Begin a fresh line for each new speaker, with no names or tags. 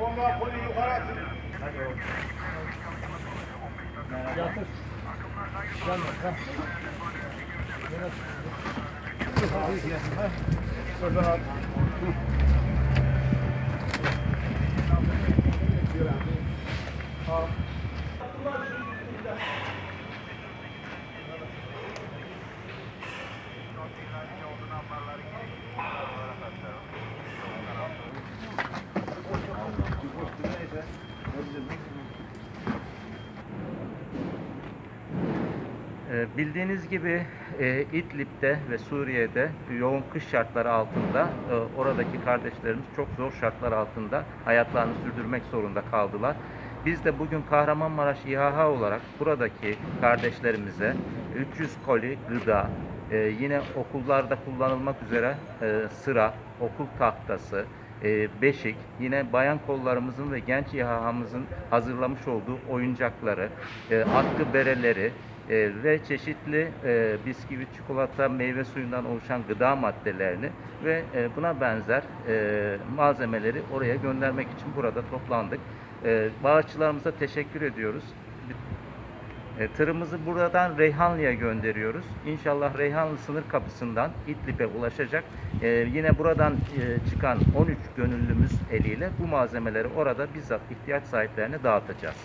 Bomba poli yukarı atın.
Yatır. Yanma. Tamam.
Şuradan at.
Ee, Bildiğiniz gibi e, İdlib'de ve Suriye'de yoğun kış şartları altında e, oradaki kardeşlerimiz çok zor şartlar altında hayatlarını sürdürmek zorunda kaldılar. Biz de bugün Kahramanmaraş İHH olarak buradaki kardeşlerimize 300 koli gıda, e, yine okullarda kullanılmak üzere sıra, okul tahtası, beşik, yine bayan kollarımızın ve genç İHH'mızın hazırlamış olduğu oyuncakları, e, atkı bereleri, e, ve çeşitli e, bisküvi, çikolata, meyve suyundan oluşan gıda maddelerini ve buna benzer malzemeleri oraya göndermek için burada toplandık. E, bağışçılarımıza teşekkür ediyoruz. E, tırımızı buradan Reyhanlı'ya gönderiyoruz. İnşallah Reyhanlı sınır kapısından İdlib'e ulaşacak. E, yine buradan e, çıkan 13 gönüllümüz eliyle bu malzemeleri orada bizzat ihtiyaç sahiplerine dağıtacağız.